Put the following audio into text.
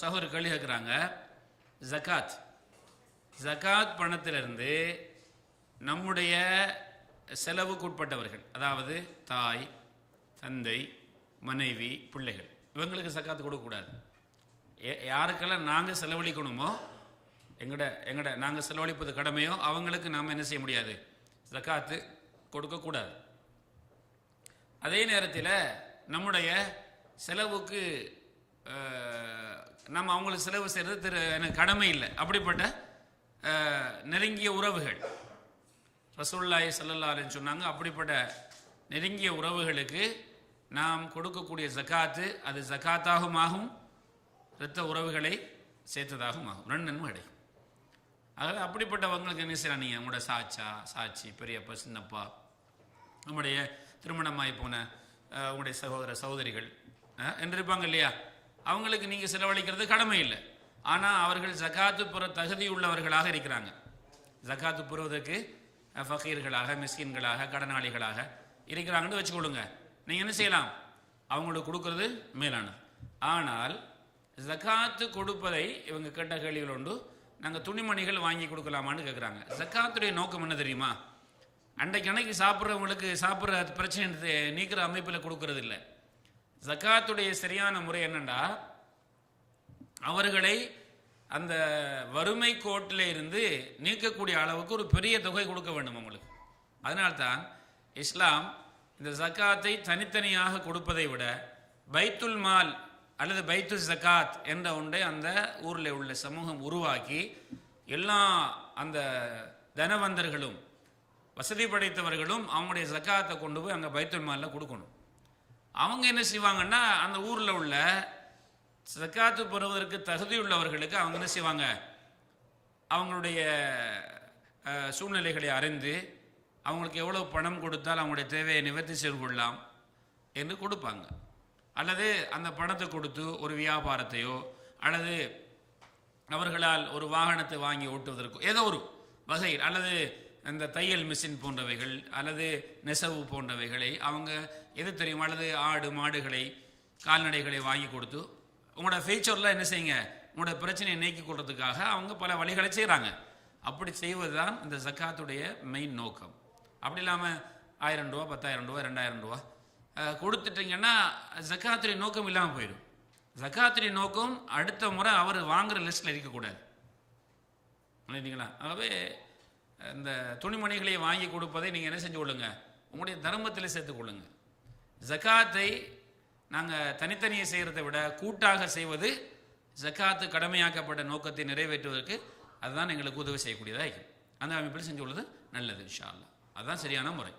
சகோதரர் கேள்வி கேட்குறாங்க. ஜகாத் ஜகாத் பணத்திலிருந்து நம்முடைய செலவுக்குட்பட்டவர்கள் அதாவது தாய் தந்தை மனைவி பிள்ளைகள் இவங்களுக்கு ஜகாத் கொடுக்கக்கூடாது. யாருக்கெல்லாம் நாங்கள் செலவழிக்கணுமோ எங்கட எங்கட நாங்கள் செலவழிப்பது கடமையோ அவங்களுக்கு நாம் என்ன செய்ய முடியாது? ஜகாத்து கொடுக்கக்கூடாது. அதே நேரத்தில் நம்முடைய செலவுக்கு நம்ம அவங்களுக்கு செலவு செய்கிறது திரு எனக்கு கடமை இல்லை. அப்படிப்பட்ட நெருங்கிய உறவுகள். ரசூல்லாய் சல்லல்லாருன்னு சொன்னாங்க அப்படிப்பட்ட நெருங்கிய உறவுகளுக்கு நாம் கொடுக்கக்கூடிய ஜகாத்து அது ஜக்காத்தாகவும் ஆகும் இரத்த உறவுகளை சேர்த்ததாகவும் ஆகும் ரெண்டு நன்மை கிடைக்கும் ஆகவே அப்படிப்பட்டவங்களுக்கு என்ன செய்யலாம்? நீங்கள் உங்களோட சாச்சா சாட்சி பெரியப்பா சின்னப்பா நம்முடைய திருமணமாகி போன உங்களுடைய சகோதர சகோதரிகள் என்று இருப்பாங்க இல்லையா? அவங்களுக்கு நீங்கள் செலவழிக்கிறது கடமை இல்லை. ஆனால் அவர்கள் ஜகாத்து புற தகுதி உள்ளவர்களாக இருக்கிறாங்க. ஜகாத்து புறவதற்கு ஃபகீர்களாக மிஸ்கின்களாக கடனாளிகளாக இருக்கிறாங்கன்னு வச்சுக்கொள்ளுங்க. நீங்கள் என்ன செய்யலாம்? அவங்களுக்கு கொடுக்கறது மேலானது ஆனால் ஜகாத்து கொடுப்பதை இவங்க கேட்ட கேள்விகள் உண்டு. நாங்கள் துணிமணிகள் வாங்கி கொடுக்கலாமான்னு கேட்குறாங்க ஜக்காத்துடைய நோக்கம் என்ன தெரியுமா? அன்றைக்கு அன்னைக்கு சாப்பிட்றவங்களுக்கு சாப்பிட்ற பிரச்சனை நீக்கிற அமைப்பில் கொடுக்கறது இல்லை. ஜக்காத்துடைய சரியான முறை என்னண்டா? அவர்களை அந்த வறுமை கோட்டில் இருந்து நீக்கக்கூடிய அளவுக்கு ஒரு பெரிய தொகை கொடுக்க வேண்டும் அவங்களுக்கு. அதனால்தான் இஸ்லாம் இந்த ஜக்காத்தை தனித்தனியாக கொடுப்பதை விட பைத்துல் மால் அல்லது பைத்து ஜக்காத் என்ற ஒன்றை அந்த ஊரில் உள்ள சமூகம் உருவாக்கி எல்லா அந்த தனவந்தர்களும் வசதி படைத்தவர்களும் அவங்களுடைய ஜக்காத்தை கொண்டு போய் அங்கே பைத்துல் மாலில் கொடுக்கணும். அவங்க என்ன செய்வாங்கன்னா அந்த ஊரில் உள்ள சக்காத்து பெறுவதற்கு தகுதியுள்ளவர்களுக்கு அவங்க என்ன செய்வாங்க? அவங்களுடைய சூழ்நிலைகளை அறிந்து அவங்களுக்கு எவ்வளோ பணம் கொடுத்தால் அவங்களுடைய தேவையை நிவர்த்தி செய்து கொள்ளலாம் என்று கொடுப்பாங்க. அல்லது அந்த பணத்தை கொடுத்து ஒரு வியாபாரத்தையோ அல்லது அவர்களால் ஒரு வாகனத்தை வாங்கி ஓட்டுவதற்கோ ஏதோ ஒரு வகையில் அல்லது அந்த தையல் மிஷின் போன்றவைகள் அல்லது நெசவு போன்றவைகளை அவங்க எது தெரியும்? அல்லது ஆடு மாடுகளை கால்நடைகளை வாங்கி கொடுத்து உங்களோட ஃபியூச்சரில் என்ன செய்யுங்க? உங்களோட பிரச்சனையை நீக்கி கொள்றதுக்காக அவங்க பல வழிகளை செய்கிறாங்க அப்படி செய்வது தான் இந்த ஜக்காத்துடைய மெயின் நோக்கம். அப்படி இல்லாமல் ஆயிரம் ரூபா பத்தாயிரம் ரூபா ரெண்டாயிரம் ரூபா கொடுத்துட்டீங்கன்னா ஜக்காத்துடைய நோக்கம் இல்லாமல் போயிடும். ஜக்காத்துடைய நோக்கம் அடுத்த முறை அவர் வாங்குற லிஸ்ட்டில் இருக்கக்கூடாது. இல்லைங்களா ஆகவே இந்த துணிமணிகளை வாங்கி கொடுப்பதை நீங்கள் என்ன செஞ்சு கொள்ளுங்க? உங்களுடைய தர்மத்தில் சேர்த்துக்கொள்ளுங்க ஜக்காத்தை நாங்கள் தனித்தனியை செய்கிறதை விட கூட்டாக செய்வது ஜக்காத்து கடமையாக்கப்பட்ட நோக்கத்தை நிறைவேற்றுவதற்கு அதுதான் எங்களுக்கு உதவி செய்யக்கூடியதாக இருக்கும். அந்த அமைப்பில் செஞ்சு கொள்வது நல்லது இன்ஷா அதுதான் சரியான முறை.